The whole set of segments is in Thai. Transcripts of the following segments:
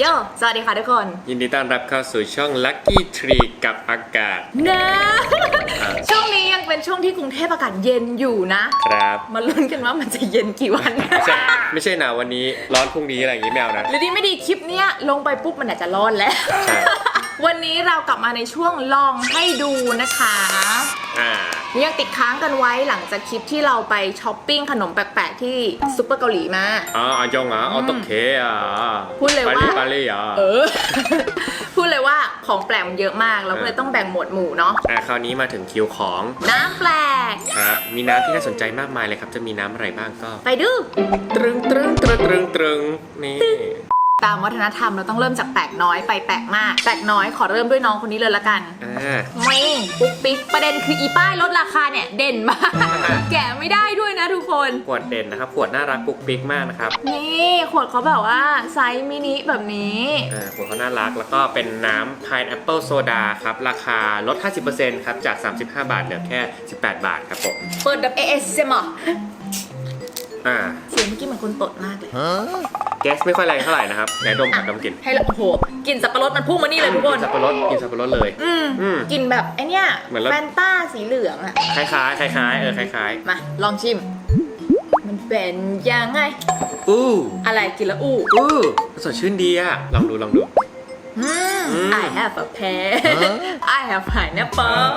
โย สวัสดีค่ะทุกคนยินดีต้อนรับเข้าสู่ช่อง Lucky Tree กับอากาศ นะช่วงนี้ยังเป็นช่วงที่กรุงเทพอากาศเย็นอยู่นะ ครับมาลุ้นกันว่ามันจะเย็นกี่วัน ไม่ใช่ไม่ใช่หนาววันนี้ร้อนพรุ่งนี้อะไรอย่างงี้ไม่เอานะ หรือดีไม่ดีคลิปเนี้ยลงไปปุ๊บมันอาจจะร้อนแล้ว ใช่ วันนี้เรากลับมาในช่วงลองให้ดูนะคะ อ่า ยังติดค้างกันไว้หลังจากคลิปที่เราไปช้อปปิ้งขนมแปลกๆที่ซุปเปอร์เกาหลีมาอ๋ออาจงเหรอเอาตกเคอะพูดเลยว่าปาลีปาลีอะเออ พูดเลยว่าของแปลกมันเยอะมาก เราก็เลยต้องแบ่งหมวดหมู่เนาะ อ่าคราวนี้มาถึงคิวของน้ำแปลก ครับมีน้ำที่น่าสนใจมากมายเลยครับ จะมีน้ำอะไรบ้างก็ ไปดู ตรึงตรึงตรึงตรึงตรึงนี่ ตามวัฒนธรรมเราต้องเริ่มจากแปลกน้อยไปแปลกมาก แปลกน้อยขอเริ่มด้วยน้องคนนี้เลยละกันอ่า ไม่ปุ๊กปิ๊กประเด็นคืออีป้ายลดราคาเนี่ยเด่นมาก แกะไม่ได้ด้วยนะทุกคน ขวดเด่นนะครับ ขวดน่ารักปุกปิกมากนะครับนี่ขวดเขาแบบว่าไซส์มินิแบบนี้ อ่าขวดเขาน่ารัก แล้วก็เป็นน้ำ Pineapple Soda ครับ ราคาลด 50%ครับ จาก 35 บาทเหลือแค่ 18 บาทครับผม เปิดแบบ ASMR อ่า เสียงเมื่อกี้เหมือนคนตดมากเลย แก๊สไม่ค่อยแรงเท่าไหร่นะครับไหนดมกับดมกลิ่นให้เราโอ้โหกลินสับปะรดมันพุ่งมานี่เลยทุกคกินนสับปะรดกินสับปะรดเลย อืมอืม กลินแบบไอเนี้ยเหมือนเราแฟนต้าสีเหลืองอะคล้ายๆคล้ายๆเออคล้ายมาลองชิม มันเป็นยังไง ๆอู้อะไรกินแล้วอู้อู้สดชื่นดีอะลองดูลองดูอืมอืม I have a pear I have pineapple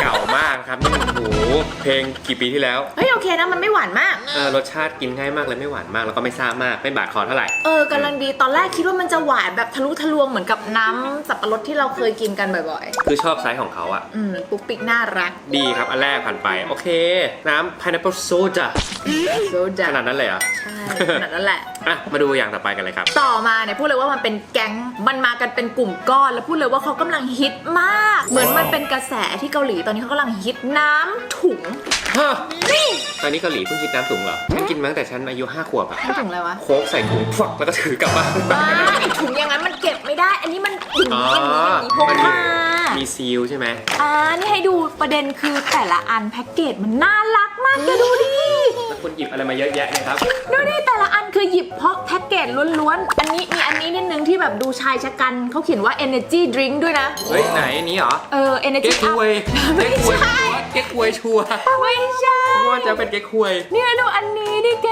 เก่ามากครับนี่มันโอ้โหเพลงกี่ปีที่แล้ว เฮ้ยโอเคนะมันไม่หวานมาก เออรสชาติกินง่ายมากเลยไม่หวานมากแล้วก็ไม่ซ่ามากไม่บาดคอเท่าไหร่ เออกำลังดีตอนแรกคิดว่ามันจะหวานแบบทะลุทะลวงเหมือนกับน้ำสับปะรดที่เราเคยกินกันบ่อยคือชอบไซส์ของเขาอะๆ อืมปุ๊กปิ๊กน่ารักดีครับอันแรกผ่านไป โอเค น้ำ pineapple soda โซดาขนาดนั้นเลยเหรอ ใช่ขนาดนั้นแหละ อะมาดูอย่างต่อไปกันเลยครับ ต่อมาเนี่ยพูดเลยว่ามันเป็นแก๊งมันมากันเป็นกลุ่มก้อน แล้วพูดเลยว่าเขากำลังฮิตมาก เหมือนมันเป็นกระแสที่เกาหลีตอนนี้เขากำลังฮิตน้ำถุงฮะนี่ตอนนี้เกาหลีเพิ่งคิดน้ำถุงเหรอฉันกินมาตั้งแต่ฉันอายุ5ขวบอะน้ำถุงอะไรวะโค้กใส่ถุงฟักแล้วก็ถือกลับบ้านบ้าไอถุงอย่างนั้นมันเก็บไม่ได้ อันนี้มันอย่างอ๋อนี้อย่างนี้อย่างนี้พกมันมามีซีลใช่ไหมอ่านี่ให้ดูประเด็นคือแต่ละอันแพ็กเกจมันน่ารักมากแกดูดิแล้ว คุณหยิบอะไรมาเยอะแยะเลยครับ ดูดิแต่ละอันคือหยิบเพราะแพ็กเกจล้วนๆ อันนี้มีอันนี้นิดนึงที่แบบดูชายชะกันเขาเขียนว่า energy drink ด้วยนะ เฮ้ย ไหนอันนี้เหรอ เออ energy เก๊กฮวยไม่เก๊กฮวยใช่ชัวร์ เก๊กฮวยชัวร์ไม่ใช่ ว่าจะเป็นเก๊กฮวย เนี่ยดูอันนี้ดิแก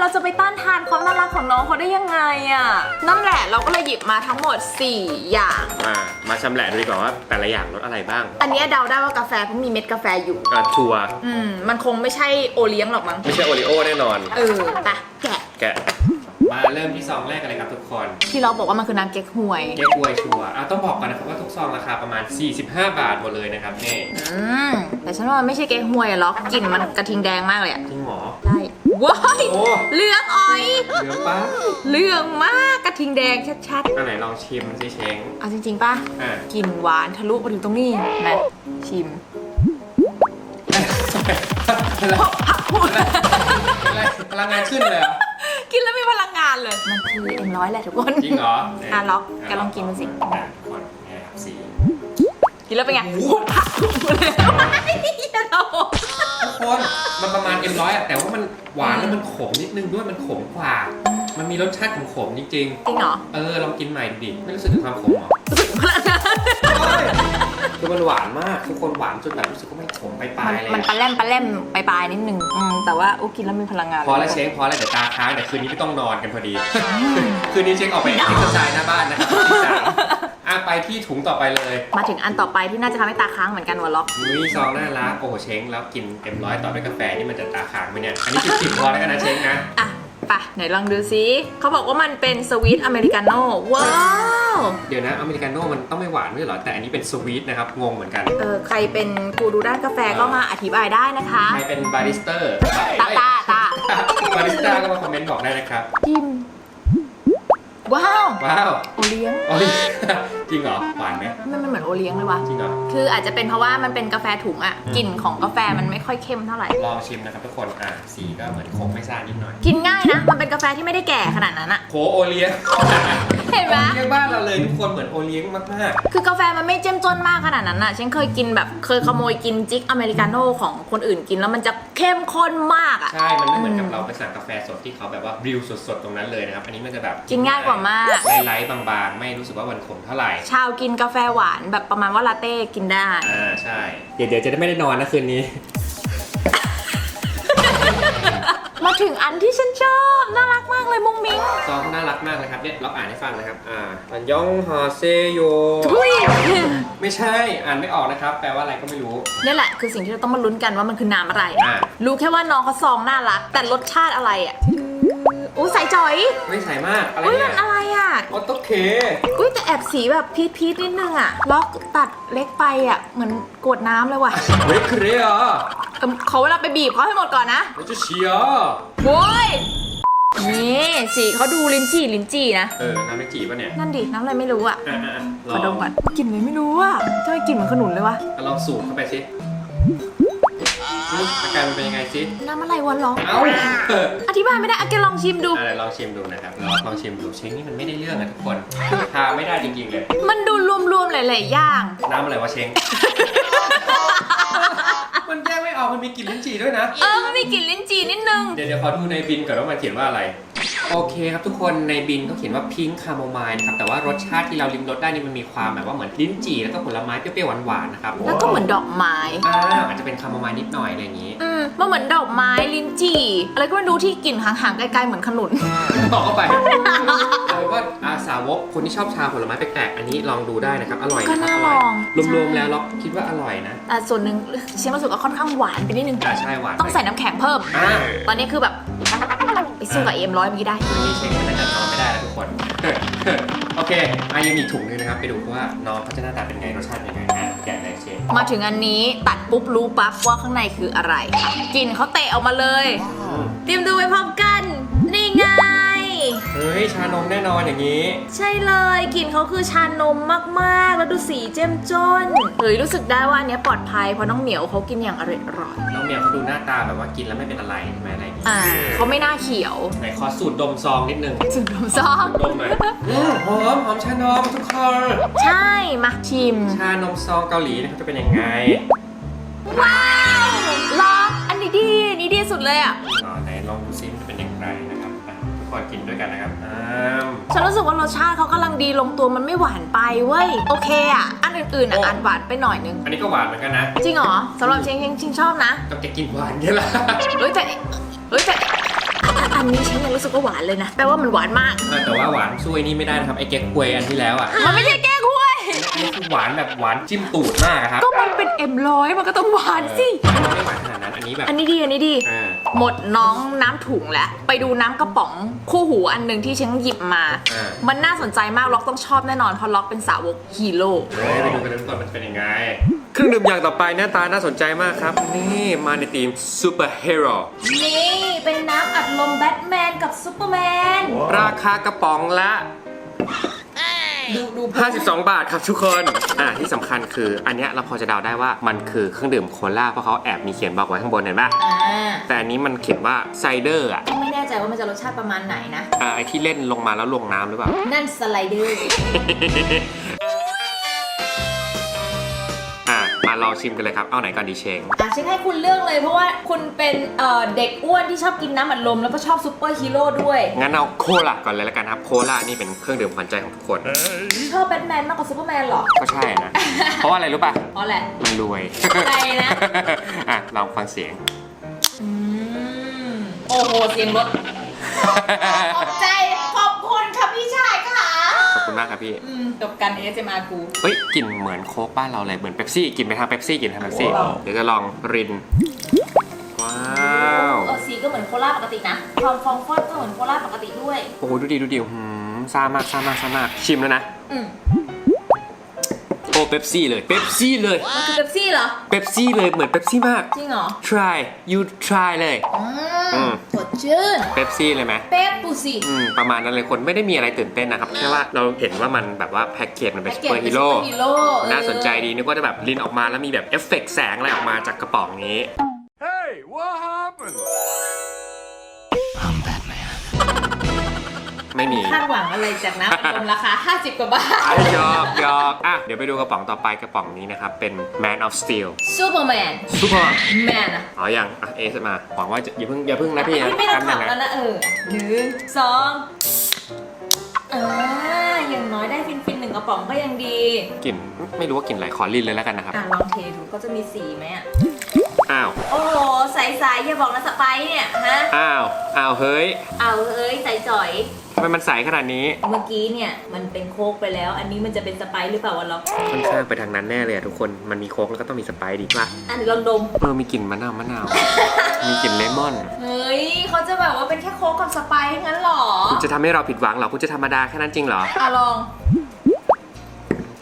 เราจะไปต้านทานความน่ารักของน้องเขาได้ยังไงอะนั่นแหละเราก็เลยหยิบมาทั้งหมด 4 อย่างอ่ามาชำแหละดูดีกว่าว่าแต่ละอย่างรสอะไรบ้างอันเนี้ยเดาได้ว่ากาแฟเพราะมีเม็ดกาแฟอยู่ อ่าชัวร์อืม มันคงไม่ใช่โอเลี้ยงหรอกมั้ง ไม่ใช่โอริโอแน่นอน เออไปแกะ แกะ มาเริ่มที่ซองแรกกันเลยครับทุกคน ที่เราบอกว่ามันคือน้ำเก๊กฮวย เก๊กฮวยชัวร์อะต้องบอกก่อนนะครับว่าทุกซองราคาประมาณ 45 บาทหมดเลยนะครับนี่อืม แต่ฉันว่ามันไม่ใช่เก๊กฮวยอะหรอกกลิ่นมันกระทิงแดงมากเลยอะจริงเหรอใช่ว้ายโอ้ เหลืองอ้อยเหลือป้าเหลืองมากกระทิงแดงชัดอันไหนลองชิมสิเชงๆเอาจริงๆป่ะอะ กลิ่นหวานทะลุมาถึงตรงนี้นะชิมอะไรพลังงานขึ้นเลยเหรอ กินแล้วมีพลังงานเลย มันคือเอ็มร้อยแหละทุกคนจริงเหรออะล็อกแกลองกินดูสิอะคนเนี่ยครับสีกินแล้วเป็นไงโอ้โหผักทุกคนเลยเราทุกคนมันประมาณ M100 อะแต่ว่ามันหวานแล้วมันขมนิดนึงด้วยมันขมกว่า มันมีรสชาติขมๆจริงจริงเหรอๆเออลองกินใหม่ดูดิไม่รู้สึกถึงความขมเหรอรู้สึกพลังงาน คือมันหวานมากทุกคนหวานจนแบบรู้สึกว่ามันขมไปปลามันยๆเลยมันอะปลาแล่มปลาแล่มปลายๆนิดนึงอืมแต่ว่าโอ้กินแล้วมีพลังงานพอแล้วเชงพอแล้วเดี๋ยวตาค้างเดี๋ยวคืนนี้ไม่ต้องนอนกันพอดี คืนนี้เชงออกไปเอ็กซ์ไซส์หน้าบ้านนะครับที่สามอะไปที่ถุงต่อไปเลยมาถึงอันต่อไปที่น่าจะทำให้ตาค้างเหมือนกันวะล็อกนุ้ยซองน่ารักโอ้โหเชงแล้วกินเต็มร้อยต่อด้วยกาแฟนี่มันจะตาค้างไหมเนี่ยอันนี้จิบๆพอแล้วกันนะเชงนะอะไปไหนลองดูซิเขาบอกว่ามันเป็นสวีทอเมริกาโน่ว้าว เดี๋ยวนะอเมริกาโน่มันต้องไม่หวานด้วยเหรอ แต่อันนี้เป็นสวีทนะครับ งงเหมือนกัน เออใครเป็นกูรูด้านกาแฟก็มาอธิบายได้นะคะ ใครเป็นบาริสเตอร์ตาตาตาบาริสต้าก็มาคอมเมนต์บอกได้นะครับ จิ้ม ว้าว ว้าวโอเลี้ยงอ๋อจริงเหรอ หวานไหมไม่มันเหมือนโอเลี้ยงเลยวะจริงเหรอ คืออาจจะเป็นเพราะว่ามันเป็นกาแฟถุงอะอืมกลิ่นของกาแฟมันไม่ค่อยเข้มเท่าไหร่ ลองชิมนะครับทุกคน อะสีก็เหมือนคงไม่ซ่านิดหน่อย กินง่ายนะ มันเป็นกาแฟที่ไม่ได้แก่ขนาดนั้นอะโคโอเลียง เห็นห็นไหม โอเลี้ยงบ้านเราเลยทุกคนเหมือนโอเลี้ยงมากคือกาแฟมันไม่เจ้มจนมากขนาดนั้นน่ะ ฉันเคยกินแบบเคยขโมยกินจิกอเมริกาโน่ของคนอื่นกินแล้วมันจะเข้มข้นมากๆ อะ ใช่ มันไม่เหมือนกับเราไปสั่งกาแฟสดที่เขาแบบว่าริวสดๆตรงนั้นเลยนะครับ อันนี้มันจะแบบกินง่ายกว่ามาก ไลท์ๆบางๆ ไม่รู้สึกว่ามันขมเท่าไหร่ ชาวกินกาแฟหวานแบบประมาณว่าลาเต้กินได้ อ่า ใช่ เดี๋ยวเดี๋ยวจะได้ไม่ได้นอนนะคืนนี้ มาถึงอันที่ฉันชอบ น่ารักมากเลยมุ้งมิ้งซองน่ารักมากเลยครับเนี่ยเราอ่านให้ฟังนะครับอ่าอันยองฮอเซโยทุยไม่ใช่อ่านไม่ออกนะครับ แปลว่าอะไรก็ไม่รู้นี่แหละคือสิ่งที่เราต้องมาลุ้นกันว่ามันคือน้ำอะไร อ่ารู้แค่ว่าน้องเขาซองน่ารัก แต่รสชาติอะไรอะอู้ใส่จอยไม่ใส่มากอะไรอุ้ยเนี่มัยนอะไรอะโอโตเคอุ้ยแต่แอบสีแบบพีทพีทนิดนึงอะล็อกตัดเล็กไปอะเหมือนกรวดน้ำเลยว่ะเวคเรียเอิ่ม ขอเวลาไปบีบเขาให้หมดก่อนนะเราจะเชียร์โว้ยนี่สีเขาดูลิ้นจี่ลิ้นจี่นะ เออน้ำไม่จีบป่ะเนี่ยนั่นดิน้ำอะไรไม่รู้อะอะอะอะขอดมก่อนกลิ่นอะไรไม่รู้อะทำไมกลิ่นเหมือนขนุนเลยวะลองสูดเข้าไปสิอืมอาการมันเป็นยังไงสิน้ำอะไรวะลองเอ้าเอออธิบายไม่ได้อะแกลองชิมดูอะเดี๋ยวลองชิมดูนะครับเราลองชิมดูเชงนี่มันไม่ได้เรื่องอะทุกคนทาไม่ได้จริงๆเลย มันดูรวมๆหลายๆอย่าง น้ำอะไรวะเชง มันแยกไม่ออกมันมีกลิ่นลิ้นจี่ด้วยนะ เออมันมีกลิ่นลิ้นจี่นิดนึง เดี๋ยวเดี๋ยวขอดูในบินก่อนว่ามันเขียนว่าอะไร โอเคครับทุกคนในบินเขาเขียนว่าพิงค์คาโมไมล์นะครับแต่ว่ารสชาติที่เราลิ้มรสได้นี่มันมีความแบบว่าเหมือนลิ้นจี่แล้วก็ผลไม้เปรี้ยวๆหวานๆนะครับแล้วก็เหมือนดอกไม้อ่าอาจจะเป็นคาโมไมล์นิดหน่อยอะไรอย่างนี้อืมมันเหมือนดอกไม้ลิ้นจี่อะไรก็ไม่รู้ที่กลิ่นห่างๆไกลๆเหมือนขนุนต่อเข้าไปเอาเป็นว่าอาสาวกคนที่ชอบชาผลไม้แปลกๆอันนี้ลองดูได้นะครับอร่อยก็นะครับน่าอร่อยลองรวมๆใช่แล้วเราคิดว่าอร่อยนะแต่ส่วนหนึ่งฉันรู้สึกว่าค่อนข้างหวานไปนิดนึงอ่าใช่หวานต้องใส่น้ำแข็งเพิ่ม อ่า ตอนนี้คือแบบ ไปสู้กับเอ็มร้อยเมื่อกี้ได้วันนี้เช็คมันน่าจะนอนไม่ได้แล้วทุกคน โอเคอายังมีถุงนึงนะครับ ไปดูว่าน้องเขาจะหน้าตาเป็นไง รสชาติเป็นไงอะแกะเลยเชฟมาถึงอันนี้ตัดปุ๊บรู้ปั๊บว่าข้างในคืออะไรค่ะกลิ่นเขาเตะออกมาเลย เตรียมดูไปพร้อมกันนี่ไง เฮ้ย ชานมแน่นอนอย่างนี้ ใช่เลยกลิ่นเขาคือชานมมากๆ แล้วดูสีเจ้มจนเฮ้ยรู้สึกได้ว่าอันเนี้ยปลอดภัยเพราะน้องเหมียวเขากินอย่างอร่อยอร่อยน้องเมียเขาดูหน้าตาแบบว่ากินแล้วไม่เป็นอะไรใช่ไหมอะไรอย่างนี้อ่าเขาไม่น่าเขียวไหนขอสูตรดมซองนิดนึงสุดลมซอง ดมหน่อยอืมหอมหอมชานมทุกคนใช่มาชิม ชานมซองเกาหลีนะครับจะเป็นยังไงว้าวลองอันนี้ดีอันนี้ดีสุดเลยอะ อ๋อไหนลองดูซิ กคนกินด้วยกันนะครับอ้ามฉันรู้สึกว่ารสชาติเขากำลังดีลงตัวมันไม่หวานไปเว้ย โอเคอะ อันอื่นๆอะอันหวานไปหน่อยนึง อันนี้ก็หวานเหมือนกันนะ จริงเหรอสำหรับเชงเชงชิงชอบนะต้องจะกินหวานเนี่ยแหละเฮ้ยแต่เฮ้ยแต่อันนี้ฉันยังรู้สึกว่าหวานเลยนะ แปลว่ามันหวานมากเออแต่ว่าหวานช่วยนี่ไม่ได้นะครับไอ้เก๊กควยอันที่แล้วอะ มันไม่ใช่แก้คุยอันนี้คือหวานแบบหวานจิ้มตูดมากอะครับ ก็มันเป็นเอ็มร้อยมันก็ต้องหวานสิเออไม่หวานขนาด นั้นอันนี้แบบ อันนี้ดีอันนี้ดี อ่า หมดน้องน้ำถุงแล้วไปดูน้ำกระป๋องคู่หูอันหนึ่งที่เชงหยิบมา อ่า มันน่าสนใจมากล็อกต้องชอบแน่นอนเพราะล็อกเป็นสาวกฮีโร่เฮ้ยไปดูกันเลยก่อนมันจะเป็นยังไง เครื่องดื่มอย่างต่อไปหน้าตาน่าสนใจมากครับ นี่มาในทีมซูเปอร์ฮีโร่นี่เป็นน้ำอัดลมแบทแมนกับซูเปอร์แมนราคากระป๋องละ ดูดู52 บาทครับทุกคน อ่าที่สำคัญคืออันเนี้ยเราพอจะเดาได้ว่ามันคือเครื่องดื่มโคลาเพราะเขาแอบมีเขียนบอกไว้ข้างบนเห็นปะอ่าแต่อันนี้มันเขียนว่าไซเดอร์อะไม่แน่ใจว่ามันจะรสชาติประมาณไหนนะ อ่าไอที่เล่นลงมาแล้วลงน้ำหรือเปล่า นั่นสไลเดอร์ อะมาลองชิมกันเลยครับ เอาไหนก่อนดีเชง อะฉันให้คุณเลือกเลยเพราะว่าคุณเป็นเอ่อเด็กอ้วนที่ชอบกินน้ำอัดลมแล้วก็ชอบซูเปอร์ฮีโร่ด้วย งั้นเอาโคลาก่อนเลยแล้วกันครับ โคลานี่เป็นเครื่องดื่มขวัญใจของทุกคน ชอบแบทแมนมากกว่าซูเปอร์แมนเหรอก็ใช่นะ เพราะว่าอะไรรู้ป่ะอ๋อแหละ มันรวยใช่นะ อะลองฟังเสียง อืม โอ้โห เสียงรถขอบใจ ขอบคุณค่ะพี่ชายค่ะขอบ คุณมากครับพี่ อืมจบกัน ASMR กู เฮ้ยกลิ่นเหมือนโค้กบ้านเราเลยเหมือนเป๊ปซี่กินไปทางเป๊ปซี่กินทางเป๊ปซี่เดี๋ยวจะลองริน ว้าวเออสีก็เหมือนโคลาปกตินะ ความฟองฟอดก็เหมือนโคลาปกติด้วย โอ้โหดูดิดูดิหืมซ่ามากซ่ามากซ่ามากชิมแล้วนะ อืม โอ้เป๊ปซี่เลยเป๊ปซี่เลยมันคือเบปซี่เหรอ เป๊ปซี่เลยเหมือนเป๊ปซี่มาก จริงเหรอ try you try เลย อือืม มสดชื่น เป๊ปซี่เลยไหม เป๊ปปูซี่ อืมประมาณนั้นเลยคนไม่ได้มีอะไรตื่นเต้นนะครับ แค่ว่าเราเห็นว่ามันแบบว่าแพ็กเกจมันเป็นซูเปอร์ฮีโร่ฮีโร่น่าสนใจดีนึกว่าจะแบบลินออกมาแล้วมีแบบเอฟเฟกต์แสงอะไรออกมาจากกระป๋องนี้ Hey, what happened? มไม่มี คาดหวังอะไรจากน้ำอัดลมราคา 50 กว่าบาทอะหยอกหยอก อะเดี๋ยวไปดูกระป๋องต่อไปกระป๋องนี้นะครับ เป็น Man of Steel ซูเปอร์แมน ซูเปอร์แมนอะอ๋อยังอะเอสมาหวังว่าจะอย่าเพิ่งอย่าเพิ่งนะพี่นะพี่ไม่ต้องแป๊บขับนึงแล้วนะนะเออหนึ่งสองอ่าอย่างน้อยได้ฟินฟินๆหนึ่งกระป๋องก็ยังดี กลิ่นไม่รู้ว่ากลิ่นอะไรขอลินเลยแล้วกันนะครับ อะลองเทดูก็จะมีสีไหมอะ อ้าว โอ้โหใสๆอย่าบอกนะสไปซ์เนี่ยฮะอ้าว อ้าว เฮ้ยเอาเอ้ยใสจ่อยทำไมมันใสขนาดนี้ เมื่อกี้เนี่ยมันเป็นโค้กไปแล้ว อันนี้มันจะเป็นสไปซ์หรือเปล่าวะล็อกค่อนข้างไปทางนั้นแน่เลยอะทุกคน มันมีโค้กแล้วก็ต้องมีสไปร์ดีป่ะอันนี้ลองดมเออมีกลิ่นมะนาวมะนาว มีกลิ่นเลมอน เฮ้ยเขาจะแบบว่าเป็นแค่โค้กกับสไปซ์งั้นเหรอคุณจะทำให้เราผิดหวังเหรอ คุณจะธรรมดาแค่นั้นจริงเหรอ อะลอง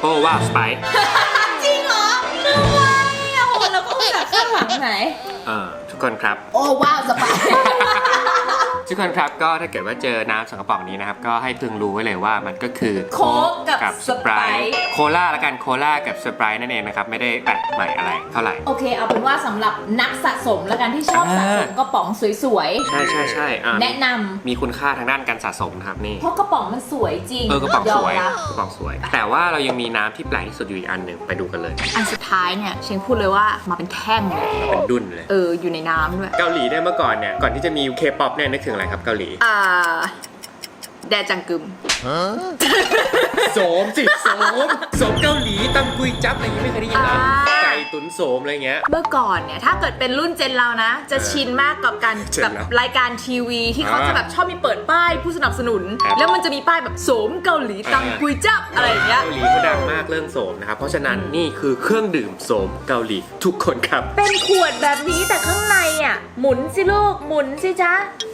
โอ้ว้าวสไปร์จริงเหรอนึกว่าโอ้โหเราก็อุตส่าห์คาดหวังไหน เออทุกคนครับ โอ้ว้าวสไปซ์ ทุกคนครับก็ถ้าเกิดว่าเจอน้ำสองกระป๋องนี้นะครับ ก็ให้พึงรู้ไว้เลยว่ามันก็คือโค้กกับสไปร์ โคลาละกันโคลากับสไปร์นั่นเองนะครับ ไม่ได้แปลกใหม่อะไรเท่าไหร่ โอเค เอาเป็นว่าสำหรับนักสะสมแล้วกันที่ชอบสะสมกระป๋องสวยใช่ใช่ใช่อะๆแนะนำมีคุณค่าทางด้านการสะสมนะครับนี่ เพราะกระป๋องมันสวยจริงเออกระป๋องสวยมรับกระป๋องสวย แต่ว่าเรายังมีน้ำที่แปลกที่สุดอยู่อีกอันหนึ่งไปดูกันเลย อันสุดท้ายเนี่ยเชงพูดเลยว่ามาเป็นแท่งเลยเป็นดุนเลย เอออยู่ในน้ำด้วย เกาหลีเนี่ยเมื่อก่อนเนี่ย ก่อนที่จะมีเคป๊อปเนี่ยนึกถึงอะไรครับเกาหลีอ่าแดจังกึม โสมสิโสมโสมเกาหลีตำกุยจับอะไรอย่างงี้ไม่เคยได้ยินเหรออ่า ไก่ตุ๋นโสมอะไรเงี้ย เมื่อก่อนเนี่ย ถ้าเกิดเป็นรุ่นเจนเรานะ จะชินมากกับการเจนกับเรารายการทีวีที่เขาอ่าจะแบบชอบมีเปิดป้ายผู้สนับสนุน ครับแล้วมันจะมีป้ายแบบโสมเกาหลีตังอ่า กุยจับอะไรอย่างเงี้ย เกาหลีเขาดังมากเรื่องโสมนะครับ เพราะฉะนั้นนี่คือเครื่องดื่มโสมเกาหลีทุกคนครับ เป็นขวดแบบนี้แต่ข้างในอะ หมุนสิลูก หมุนสิจ๊ะอะๆ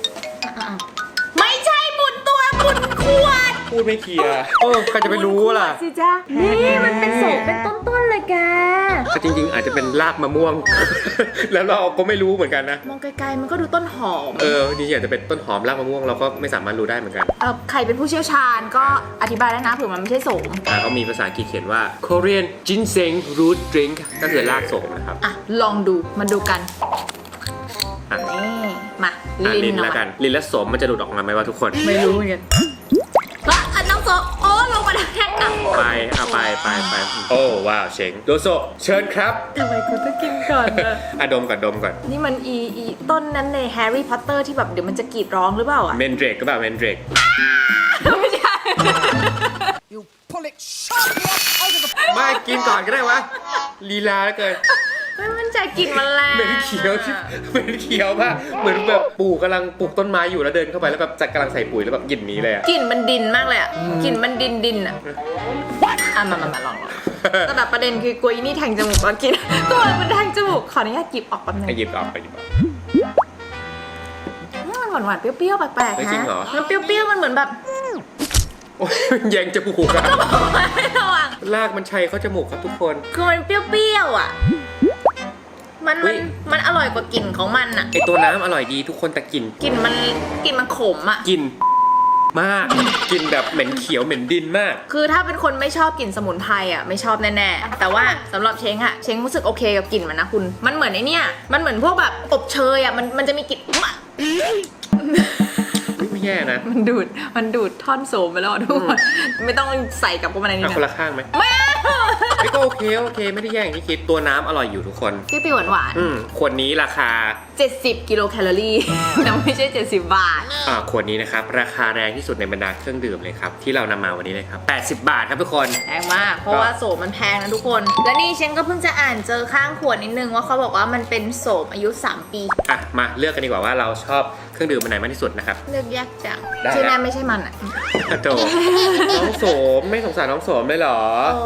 ไม่ใช่หมุนตัวหมุนขวด พูดไม่เคลียร์โอ้ใครจะไปรู้ล่ะ สิจ๊ะนี่มันเป็นโสมเป็นต้นๆเลยแก แต่จริงๆ อาจจะเป็นรากมะม่วง แล้วเราก็ไม่รู้เหมือนกันนะ มองไกลๆมันก็ดูต้นหอม เออจริงๆอาจจะเป็นต้นหอมรากมะม่วงเราก็ไม่สามารถรู้ได้เหมือนกันเออใครเป็นผู้เชี่ยวชาญก็อธิบายได้นะเผื่อมันไม่ใช่โสม อ่าเขามีภาษาอังกฤษเขียนว่า Korean ginseng root drink ก็คือรากโสมนะครับ อะ ลองดูมาดูกันอะนี่มา อะลิลิ้นนหน่แล้วกัอยนลิ้นแล้วโสมมันจะหลุดออกมาไหมวะทุกคน ไม่รู้เหมือนกันก็อันน้องโซโอ้ลงมาได้แค่อะไปเอาไปไปไปโอ้ว้าวเชงโดโซเชิญครับทำไมคุณต้องกินก่อนอะอะดมก่อนดมก่อน นี่มันอีอีต้นนั้นในแฮร์รี่พอตเตอร์ที่แบบเดี๋ยวมันจะกรีดร้องหรือเปล่าอะเมนเดรกก็แบบเมนเดรก ไม่ใช่ You pull it sharply up out of the ไม่กินก่อนก็ได้วะลีลาเหลือเกิน ไม่มั่นใจกลิ่นมันแรงเหม็นเขียวที่เหม็นเขียวมากเหมือนแบบปู่กำลังปลูกต้นไม้อยู่แล้วเดินเข้าไปแล้วแบบจะกำลังใส่ปุ๋ยแล้วแบบกลิ่นนี้เลยอะกลิ่นมันดินมากเลยอะกลิ่นมันดินดินอะอะมามามาลองลองแต่แบบประเด็นคือกลัวอีนี่แทงจมูกตอนกินตัวมันแทงจมูกขออนุญาตหยิบออกแป๊บนึงไปหยิบออกไปหยิบออกมันหวานหวานๆเปรี้ยวๆแปลกเฮ้ยๆจริฮะงเหรอ มันเปรี้ยวๆมันเหมือนแบบโอ้ยแยงจมูกอะระหว่างลากมันชัยเข้าจมูกครับทุกคน คือมันเปรี้ยวๆอะ มันเฮ้มันย มันอร่อยกว่ากลิ่นของมันอะไอตัวน้ำอร่อยดีทุกคนแต่กลิ่นกลิ่นมันกลิ่นมันขมอะกลิ่นมากกลิ่นแบบเหม็นเขียวเหม็นดินมาก คือถ้าเป็นคนไม่ชอบกลิ่นสมุนไพรอะไม่ชอบแน่ๆแต่ว่าสำหรับเช้งอะเช้งรู้สึกโอเคกับกลิ่นมันนะคุณ มันเหมือนไอ้เนี่ยมันเหมือนพวกแบบอบเชยอะมันมันจะมีกลิ่นไม่แย่นะมันดูดมันดูดท่อนโสมไปแล้วอะทุกคนไม่ต้องใส่กลับเข้ามาในนี้เอาคนนะละข้างไหมไม่ เอาไม่ก็โอเคโอเคไม่ได้แย่อย่างที่คิดตัวน้ำอร่อยอยู่ทุกคน เปรี้ยวๆหวานอืมขวดนี้ราคา ๆ70 กิโลแคลอรี่ แต่ไม่ใช่ 70 บาท อ่าขวดนี้นะครับ ราคาแรงที่สุดในบรรดาเครื่องดื่มเลยครับ ที่เรานำมาวันนี้เลยครับ 80 บาทครับทุกคน แพงมาก เพราะว่าโสมมันแพงนะทุกคน และนี่เชนก็เพิ่งจะอ่านเจอข้างขวดนิดนึงว่าเขาบอกว่ามันเป็นโสมอายุ 3 ปี อะ มาเลือกกันดีกว่าว่าเราชอบเครื่องดื่มมันไหนมากที่สุดนะครับ เลือกยากจังได้ที่แล้วแน่ไม่ใช่มันอะอะโจน้องโสมไม่สงสารน้องโสมเลยเหรอ โอ้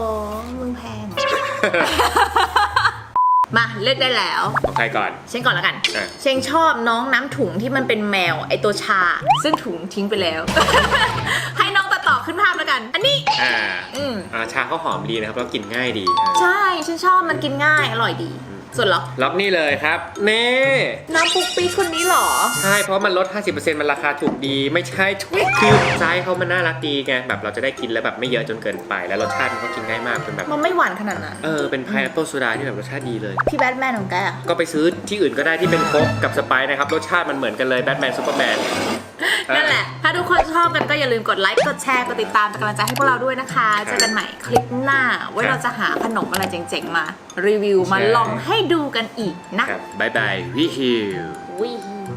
มึงแพงมาเลือกได้แล้วของใครก่อน เชงก่อนแล้วกัน อะ เชงชอบน้องน้ำถุงที่มันเป็นแมวไอตัวชา ซึ่งถุงทิ้งไปแล้ว ให้น้องตัดต่อขึ้นภาพแล้วกัน อันนี้ อ่าอืม อ่าชาเขาหอมดีนะครับแล้วกินง่ายดี ใช่ ฉันชอบมันกินง่ายอร่อยดี ส่วนเหรอล็อกนี่เลยครับเน่น้องปุ๊กปิ๊กคนนี้เหรอ ใช่เพราะมันลด 50%มันราคาถูกดีไม่ใช่ทุกคือไซส์เขามันน่ารักดีไงแบบเราจะได้กินแล้วแบบไม่เยอะจนเกินไป แล้วรสชาติมันก็กินง่ายมากเป็นแบบมันไม่หวานขนาดนั้น เออเป็นพายแอปเปิลโซดาที่แบบรสชาติดีเลย พี่แบทแมนของแกอะก็ไปซื้อที่อื่นก็ได้ที่เป็นโค้กกับสไปซ์นะครับรสชาติมันเหมือนกันเลยแบทแมนซูเปอร์แมน นั่นแหละ ถ้าทุกคนชอบกันก็อย่าลืมกดไลค์ กดแชร์ กดติดตามเป็นกำลังใจให้พวกเราด้วยนะคะ เจอกันใหม่คลิปหน้า ไว้เราจะหาขนมอะไรเจ๋งๆมา รีวิวมาลองให้ดูกันอีกนะ ครับบายบายวิฮิววิ